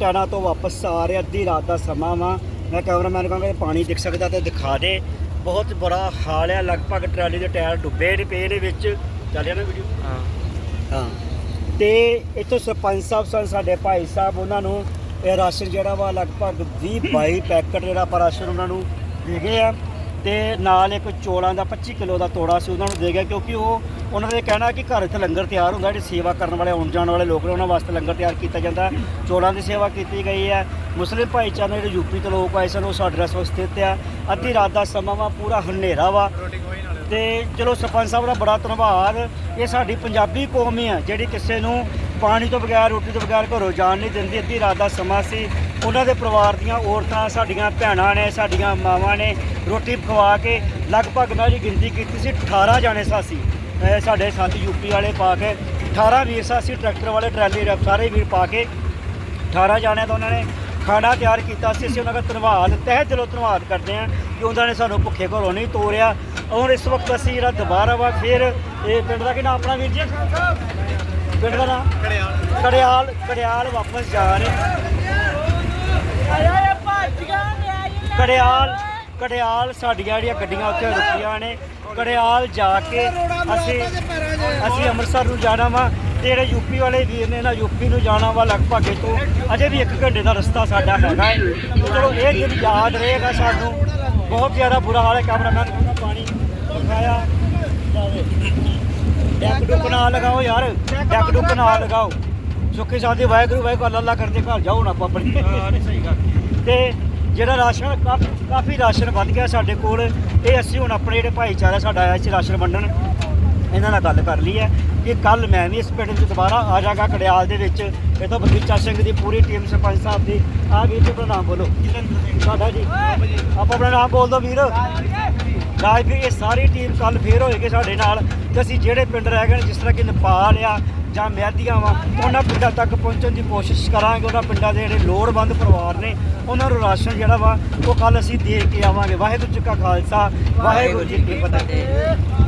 ਟਾਣਾ ਤੋਂ ਵਾਪਸ ਆ ਰਿਹਾ ਅੱਧੀ ਰਾਤ ਦਾ ਸਮਾਂ ਵਾ। ਮੈਂ ਕੈਮਰਾਮੈਨ ਕਹਾਂਗਾ ਪਾਣੀ ਦਿਖ ਸਕਦਾ ਤਾਂ ਦਿਖਾ ਦੇ। ਬਹੁਤ ਬੁਰਾ ਹਾਲ ਹੈ ਲਗਭਗ ਟਰਾਲੀ ਦੇ ਟਾਇਰ ਡੁੱਬੇ ਨੇ ਪਏ ਨੇ ਵਿੱਚ। ਚੱਲਿਆ ਨਾ ਵੀਡੀਓ ਹਾਂ। ਹਾਂ। ਤੇ ਇੱਥੋਂ ਸਰਪੰਚ ਸਾਹਿਬ ਸਨ ਸਾਡੇ ਭਾਈ ਸਾਹਿਬ ਉਹਨਾਂ ਨੂੰ ਇਹ ਰਾਸ਼ਨ ਜਿਹੜਾ ਵਾ ਲਗਭਗ 20 22 ਪੈਕਟ ਜਿਹੜਾ ਆਪਾਂ ਰਾਸ਼ਨ ਉਹਨਾਂ ਨੂੰ ਦੇ ਗਏ ਆ। ਤੇ ਨਾਲ ਇੱਕ ਚੋਲਾਂ ਦਾ 25 ਕਿਲੋ ਦਾ ਤੋੜਾ ਸੀ, ਉਹਨਾਂ ਨੂੰ ਦੇ ਗਿਆ ਕਿਉਂਕਿ ਉਹ ਉਹਨਾਂ ਦੇ ਕਹਿਣਾ ਕਿ ਘਰ ਇੱਥੇ ਲੰਗਰ ਤਿਆਰ ਹੁੰਦਾ, ਜਿਹੜੇ ਸੇਵਾ ਕਰਨ ਵਾਲੇ, ਆਉਣ ਜਾਣ ਵਾਲੇ ਲੋਕ ਨੇ, ਉਹਨਾਂ ਵਾਸਤੇ ਲੰਗਰ ਤਿਆਰ ਕੀਤਾ ਜਾਂਦਾ। ਚੋਲਾਂ ਦੀ ਸੇਵਾ ਕੀਤੀ ਗਈ ਹੈ। ਮੁਸਲਿਮ ਭਾਈਚਾਰੇ ਜਿਹੜੇ ਯੂਪੀ ਤੋਂ ਲੋਕ ਆਏ ਸਨ, ਉਹ ਸਾਡੇ ਰਸ ਵਿੱਚ ਸਥਿਤ ਆ। ਅੱਧੀ ਰਾਤ ਦਾ ਸਮਾਂ ਵਾ, ਪੂਰਾ ਹਨੇਰਾ ਵਾ। ਤੇ ਚਲੋ ਸਰਪੰਚ ਸਾਹਿਬ ਦਾ ਬੜਾ ਧੰਨਵਾਦ। ਇਹ ਸਾਡੀ ਪੰਜਾਬੀ ਕੌਮ ਹੀ ਆ, ਜਿਹੜੀ ਕਿਸੇ ਨੂੰ ਪਾਣੀ ਤੋਂ ਬਗੈਰ, ਰੋਟੀ ਤੋਂ ਬਗੈਰ ਘਰੋਂ ਜਾਣ ਨਹੀਂ ਦਿੰਦੀ। ਅੱਧੀ ਰਾਤ ਦਾ ਸਮਾਂ ਸੀ। ਉਹਨਾਂ ਦੇ ਪਰਿਵਾਰ ਦੀਆਂ ਔਰਤਾਂ ਸਾਡੀਆਂ ਭੈਣਾਂ ਨੇ ਸਾਡੀਆਂ ਮਾਵਾਂ ਨੇ ਰੋਟੀ ਖਵਾ ਕੇ ਲਗਭਗ ਮੈਂ ਜੀ ਗਿਣਤੀ ਕੀਤੀ ਸੀ 18 ਜਾਣੇ ਸਾਸੀ। ਸਾਡੇ ਸਾਥੀ ਯੂਪੀ ਵਾਲੇ ਪਾ ਕੇ 18 ਵੀਰ ਸਾਸੀ ਟਰੈਕਟਰ ਵਾਲੇ ਟਰਾਲੀ ਰੈਪ ਸਾਰੇ ਵੀਰ ਪਾ ਕੇ 18 ਜਾਣਿਆਂ ਦਾ ਉਹਨਾਂ ਨੇ ਖਾਣਾ ਤਿਆਰ ਕੀਤਾ ਸੀ। ਅਸੀਂ ਉਹਨਾਂ ਦਾ ਧੰਨਵਾਦ ਤਹਿ ਦਿਲੋਂ ਧੰਨਵਾਦ ਕਰਦੇ ਹਾਂ ਕਿ ਉਹਨਾਂ ਨੇ ਸਾਨੂੰ ਭੁੱਖੇ ਘਰੋਂ ਨਹੀਂ ਤੋਰਿਆ। ਔਰ ਇਸ ਵਕਤ ਅਸੀਂ ਜਿਹੜਾ ਦੁਬਾਰਾ ਵਾ ਫਿਰ ਇਹ ਪਿੰਡ ਦਾ ਕੀ ਨਾਮ ਆਪਣਾ ਵੀਰ ਜੀ? ਪਿੰਡ ਦਾ ਨਾਮ? ਕੜਿਆਲ ਕੜਿਆਲ ਵਾਪਸ ਜਾ ਰਹੇ ਹਾਂ ਕੜਿਆਲ ਕੜਿਆਲ ਸਾਡੀਆਂ ਜਿਹੜੀਆਂ ਗੱਡੀਆਂ ਉੱਥੇ ਰੁਕੀਆਂ ਨੇ। ਕੜਿਆਲ ਜਾ ਕੇ ਅਸੀਂ ਅਸੀਂ ਅੰਮ੍ਰਿਤਸਰ ਨੂੰ ਜਾਣਾ ਵਾ ਜਿਹੜੇ ਯੂਪੀ ਵਾਲੇ ਵੀਰ ਨੇ ਨਾ ਯੂਪੀ ਨੂੰ ਜਾਣਾ ਵਾ ਲਗਭਗ ਤੋਂ ਅਜੇ ਵੀ 1 ਘੰਟੇ ਦਾ ਰਸਤਾ ਸਾਡਾ ਹੈਗਾ ਹੈ। ਚਲੋ ਇਹ ਦਿਨ ਯਾਦ ਰਹੇਗਾ ਸਾਨੂੰ। ਬਹੁਤ ਜ਼ਿਆਦਾ ਬੁਰਾ ਹਾਲ ਹੈ ਕੈਮਰਾਮੈਨ ਨੂੰ ਪਾਣੀ ਦਿਖਾਇਆ ਜਾਵੇ। ਡੈਕ ਡੁੱਕ ਨਾ ਲਗਾਓ ਯਾਰ। ਡੈਕ ਡੁੱਕ ਨਾ ਲਗਾਓ। ਸੁੱਖੀ ਸਾਥੀ ਵਾਹਿਗੁਰੂ ਵਾਹਿਗੁਰੂ ਅੱਲਾ ਅੱਲਾ ਕਰਦੇ ਘਰ ਜਾਓ ਨਾ ਗੱਲ। ਤੇ ਜਿਹੜਾ ਰਾਸ਼ਨ ਕਾਫੀ ਕਾਫੀ ਰਾਸ਼ਨ ਵੱਧ ਗਿਆ ਸਾਡੇ ਕੋਲ। ਇਹ ਅਸੀਂ ਹੁਣ ਆਪਣੇ ਜਿਹੜੇ ਭਾਈਚਾਰਾ ਸਾਡਾ ਆਇਆ ਸੀ ਰਾਸ਼ਨ ਵੰਡਣ, ਇਹਨਾਂ ਨਾਲ ਗੱਲ ਕਰ ਲਈ ਹੈ ਕਿ ਕੱਲ ਮੈਂ ਵੀ ਇਸ ਪਿੰਡ ਵਿੱਚ ਦੁਬਾਰਾ ਆ ਜਾਗਾ ਕੜਿਆਲ ਦੇ ਵਿੱਚ। ਇਥੋਂ ਬਗੀਚਾ ਸਿੰਘ ਦੀ ਪੂਰੀ ਟੀਮ ਸਰਪੰਚ ਸਾਹਿਬ ਦੀ। ਆ ਵੀਰ ਜੀ, ਆਪਣਾ ਨਾਮ ਬੋਲੋ। ਸਾਡਾ ਜੀ। ਆਪਾਂ ਆਪਣਾ ਨਾਮ ਬੋਲ ਦਿਓ ਵੀਰ। ਰਾਜ ਵੀ ਇਹ ਸਾਰੀ ਟੀਮ ਕੱਲ ਫੇਰ ਹੋਏਗੀ ਸਾਡੇ ਨਾਲ। ਤੇ ਅਸੀਂ ਜਿਹੜੇ ਪਿੰਡ ਰਹਿ ਗਏ ਨੇ, ਜਿਸ ਤਰ੍ਹਾਂ ਕਿ ਨੇਪਾਲ ਆ ਜਾਂ ਮਿਆਦੀਆਂ ਵਾ, ਉਹਨਾਂ ਪਿੰਡਾਂ ਤੱਕ ਪਹੁੰਚਣ ਦੀ ਕੋਸ਼ਿਸ਼ ਕਰਾਂਗੇ। ਉਹਨਾਂ ਪਿੰਡਾਂ ਦੇ ਜਿਹੜੇ ਲੋੜਵੰਦ ਪਰਿਵਾਰ ਨੇ, ਉਹਨਾਂ ਨੂੰ ਰਾਸ਼ਨ ਜਿਹੜਾ ਵਾ, ਉਹ ਕੱਲ ਅਸੀਂ ਦੇ ਕੇ ਆਵਾਂਗੇ। ਵਾਹਿਗੁਰੂ ਜੀ ਕਾ ਖਾਲਸਾ, ਵਾਹਿਗੁਰੂ ਜੀ ਕੀ ਫਤਿਹ।